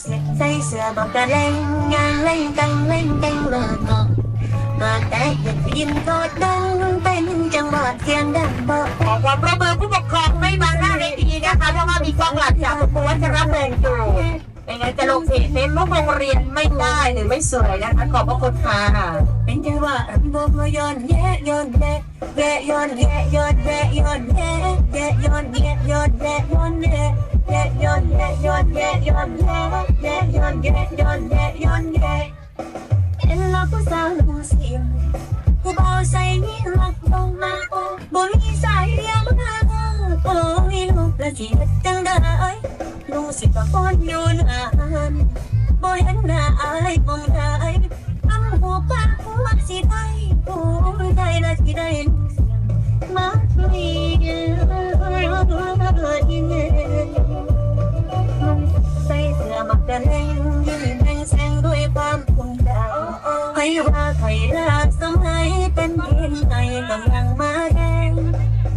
เสียใส่เสื้อบอกกระเล่งงานเล่งกังเล่งกังเลิกงอมาแต่ยังยินกดดังเป็นจังหวะเสียงดังบอกขอความร่วมมือผู้ปกครองไม่มาหน้าเวทีนะคะเพราะว่ามีกองหลักจากคุณวัชรพงศ์อยู่ไม่งั้นจะลงเพจเฟซบุ๊กโรงเรียนไม่ได้หรือไม่สวยนะคะขอบพระคุณค่ะเป็นจังหวะรำวงย้อนแย่ย้อนแย่แย่ย้อนแย่ย้อนแย่ย้อนแย่แย่ย้อน เอ็นเราผู้สาวลูกเสียงผู้บ่าวใส่นี่รักลงมาบ่มีสาย ว่าใครรักสมัยเป็นเพียงไงกำลังมาแดง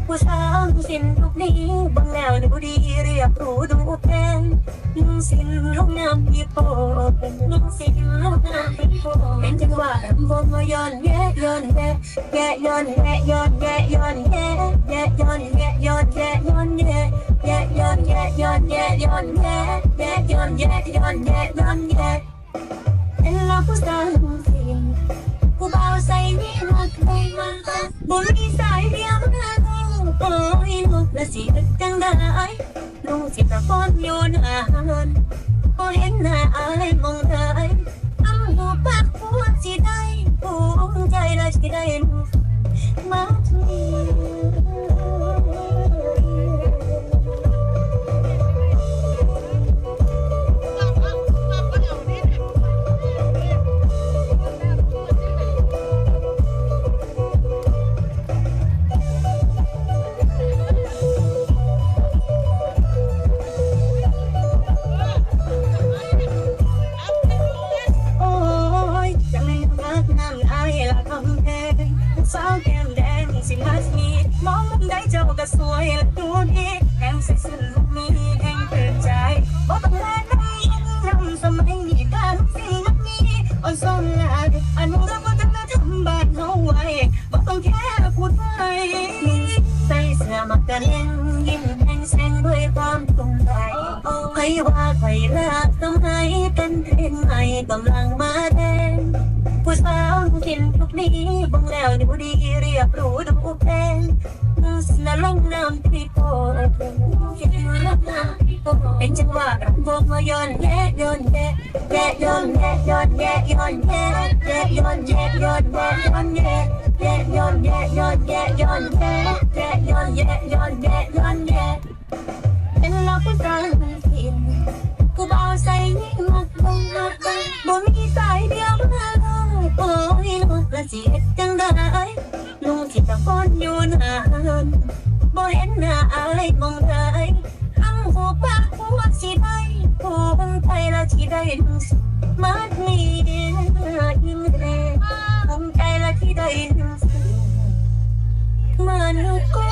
ผู้สาวสิ้นทุกนี้บางแล้วดูดีเรียบรู้ดูแพงนุ่งสิ้นลูกน้ำพี่โปนุ่งสิ้นลูกน้ำพี่โปเป็นจังหวะรำวงมาย้อนแย่ย้อนแย่แย่ย้อนแย่ย้อนแย่ย้อนแย่แย่ย้อนแย่ย้อนแย่ย้อนแย่แย่ย้อนแย่ย้อนแย่ย้อนแย่แย่ย้อนแย่ย้อนแย่ย้อนแย่เป็นเราผู้สาว ผู้เบาใส่นี่รักใครมาบุรีสายเดียวมาโอ้ยลูกละสีจังได้ลูกสิตะโกนโยนอาหารก็เห็นหน้าอายมองได้ทำหัวปากหัวสิได้ภูมิใจละสิได้ มองมุมใดเจ้าก็สวยและดูดีแถมใส่เสื้อลูกนี้แห่งเปิดใจบ่ต้องแลน้ยินน้ำสมัยนี้การสิ่งนั้นนี้อ่อนซ้อนลาอนุรักษ์วัฒนธรรมบ้านเฮาไว้บ่ต้องแค่พูดไปใส่เสื้อมักกะเล่นยิ้มแห้งแสงด้วยความภูมิใจใครว่าใครรักต้องให้เป็นเทรนใหม่กำลังมาแด ผู้สาวกินทุกนี้บังแล้วดูดีเรียบรู้ดูแพงสนาลงน้ำที่โปคิดอยู่ลงน้ำเป็นจังหวะรำวงมาย้อนแย่ย้อนแย่แย่ย้อนแย่ย้อนแย่ย้อนแย่แย่ย้อนแย่ย้อนแย่ย้อนแย่แย่ย้อนแย่ย้อนแย่ย้อนแย่แย่ย้อนแย่ย้อนแย่ย้อนแย่เป็นเราผู้สาวกินกูบอกใส่นี่มักบังมักบังบ่มีสายเดียว สิเฮ็ดจังไดลุงที่ตะโกนอยู่นานบ่เห็นหน้าอายมองใจคำหูปากหัวสิได้ผู้บังไทยละสิได้ทั้งสุดมัดียิ้มแดงภูมิใจละสิได้ทั้งดมันก็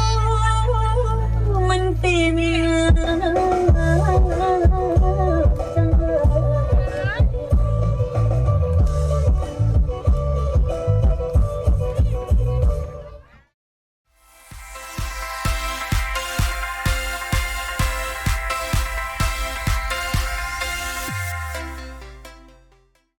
มันเป็น